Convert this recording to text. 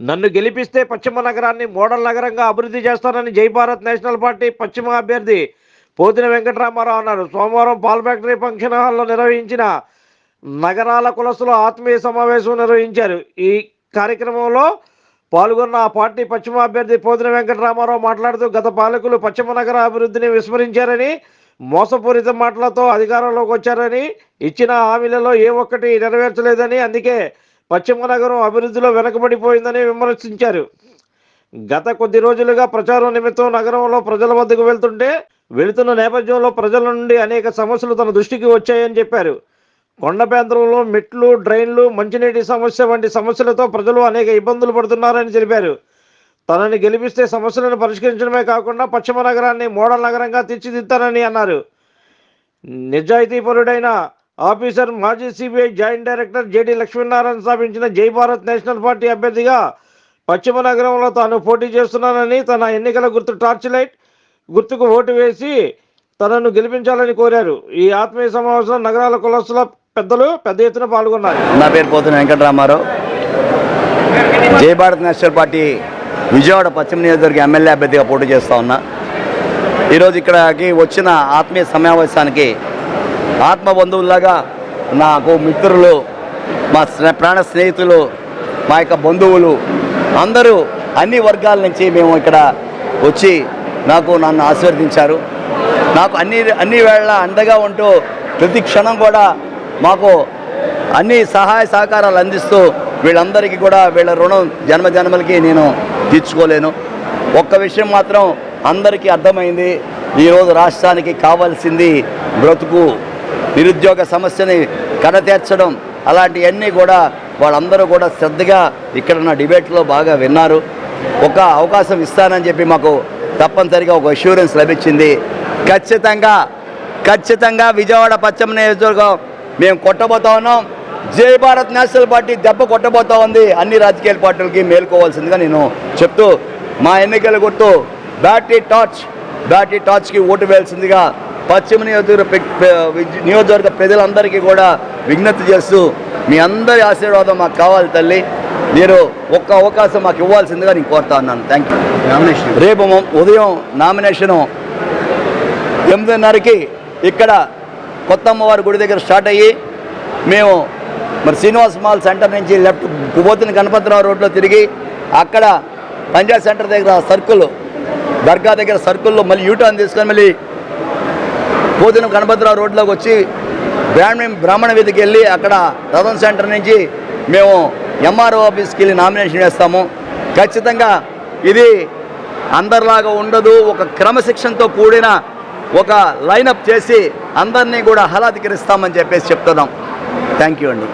నన్ను గెలిపిస్తే పశ్చిమ నగరాన్ని మోడల్ నగరంగా అభివృద్ధి చేస్తానని జై భారత్ నేషనల్ పార్టీ పశ్చిమ అభ్యర్థి పోతిన వెంకటరామారావు అన్నారు. సోమవారం పాల్ ఫ్యాక్టరీ ఫంక్షన్ హాల్లో నిర్వహించిన నగరాల కులసుల ఆత్మీయ సమావేశం నిర్వహించారు. ఈ కార్యక్రమంలో పాల్గొన్న ఆ పార్టీ పశ్చిమ అభ్యర్థి పోతిన వెంకటరామారావు మాట్లాడుతూ గత పాలకులు పశ్చిమ నగర అభివృద్ధిని విస్మరించారని మోసపూరిత మాటలతో అధికారంలోకి వచ్చారని ఇచ్చిన హామీలలో ఏ ఒక్కటి నెరవేర్చలేదని అందుకే పశ్చిమ నగరం అభివృద్ధిలో వెనకబడిపోయిందని విమర్శించారు. గత కొద్ది రోజులుగా ప్రచారం నిమిత్తం నగరంలో ప్రజల వద్దకు వెళ్తుంటే వెళుతున్న నేపథ్యంలో ప్రజల నుండి అనేక సమస్యలు తన దృష్టికి వచ్చాయని చెప్పారు. కొండ ప్రాంతంలో మెట్లు డ్రైన్లు మంచినీటి సమస్య వంటి సమస్యలతో ప్రజలు అనేక ఇబ్బందులు పడుతున్నారని తెలిపారు. తనని గెలిపిస్తే సమస్యలను పరిష్కరించడమే కాకుండా పశ్చిమ నగరాన్ని మోడల్ నగరంగా తీర్చిదిద్దానని అన్నారు. నిజాయితీపరుడైన ఆఫీసర్ మాజీ CBI joint director JD Lakshminarayana స్థాపించిన జై భారత్ నేషనల్ పార్టీ అభ్యర్థిగా పశ్చిమ నగరంలో తాను పోటీ చేస్తున్నానని తన ఎన్నికల గుర్తు టార్చ్ లైట్ గుర్తుకు ఓటు వేసి తనను గెలిపించాలని కోరారు. ఈ ఆత్మీయ సమావేశంలో నగరాల కులస్తుల పెద్దలు పెద్ద ఎత్తున పాల్గొన్నారు. నా పేరు పోతున్న వెంకటరామారావు. జై భారత్ నేషనల్ పార్టీ విజయవాడ పశ్చిమ నియోజకవర్గ ఎమ్మెల్యే అభ్యర్థిగా పోటీ చేస్తా ఉన్నా. ఈరోజు ఇక్కడికి వచ్చిన ఆత్మీయ సమావేశానికి ఆత్మ బంధువులాగా నాకు మిత్రులు మా స్నే- ప్రాణ స్నేహితులు మా యొక్క బంధువులు అందరూ అన్ని వర్గాల నుంచి మేము ఇక్కడ వచ్చి నాకు నన్ను ఆశీర్వదించారు. నాకు అన్ని అన్ని వేళ అండగా ఉంటూ ప్రతి క్షణం కూడా మాకు అన్ని సహాయ సహకారాలు అందిస్తూ వీళ్ళందరికీ కూడా వీళ్ళ రుణం జన్మ జన్మలకి నేను తీర్చుకోలేను. ఒక్క విషయం మాత్రం అందరికీ అర్థమైంది. ఈరోజు రాష్ట్రానికి కావాల్సింది బ్రతుకు. నిరుద్యోగ సమస్యని కడతీర్చడం అలాంటివన్నీ కూడా వాళ్ళందరూ కూడా శ్రద్ధగా ఇక్కడ నా డిబేట్లో బాగా విన్నారు. ఒక అవకాశం ఇస్తానని చెప్పి మాకు తప్పనిసరిగా ఒక అష్యూరెన్స్ లభించింది. ఖచ్చితంగా ఖచ్చితంగా విజయవాడ పశ్చిమ నియోజకవర్గం మేము కొట్టబోతా ఉన్నాం. జై భారత్ నేషనల్ పార్టీ దెబ్బ కొట్టబోతా ఉంది. అన్ని రాజకీయ పార్టీలకి మేల్కోవాల్సిందిగా నేను చెప్తూ మా ఎన్నికల గుర్తు బ్యాటరీ టార్చ్ బ్యాటరీ టార్చ్కి ఓటు వేయాల్సిందిగా పశ్చిమ నియోజకవర్గ నియోజకవర్గ ప్రజలందరికీ కూడా విజ్ఞప్తి చేస్తూ మీ అందరి ఆశీర్వాదం మాకు కావాలి తల్లి. మీరు ఒక్క అవకాశం మాకు ఇవ్వాల్సిందిగా నేను కోరుతా ఉన్నాను. థ్యాంక్ యూ రేపు మ- ఉదయం నామినేషను ఎనిమిదిన్నరకి ఇక్కడ కొత్త అమ్మవారి గుడి దగ్గర స్టార్ట్ అయ్యి మేము మరి శ్రీనివాస్ మాల్ సెంటర్ నుంచి లెఫ్ట్ పోతున్న గణపతిరావు రోడ్లో తిరిగి అక్కడ పంజాబ్ సెంటర్ దగ్గర సర్కిల్ దర్గా దగ్గర సర్కిల్లో మళ్ళీ యూటర్న్ తీసుకొని మళ్ళీ పోతున్న గణపతిరావు రోడ్లోకి వచ్చి బ్రాహ్మణ బ్రాహ్మణ వీధికి వెళ్ళి అక్కడ రథం సెంటర్ నుంచి మేము ఎంఆర్ఓ ఆఫీస్కి వెళ్ళి నామినేషన్ వేస్తాము. ఖచ్చితంగా ఇది అందరిలాగా ఉండదు. ఒక క్రమశిక్షణతో కూడిన ఒక లైనప్ చేసి అందరినీ కూడా ఆహ్లాదకరిస్తామని చెప్పేసి చెప్తున్నాం. థ్యాంక్ యూ అండి.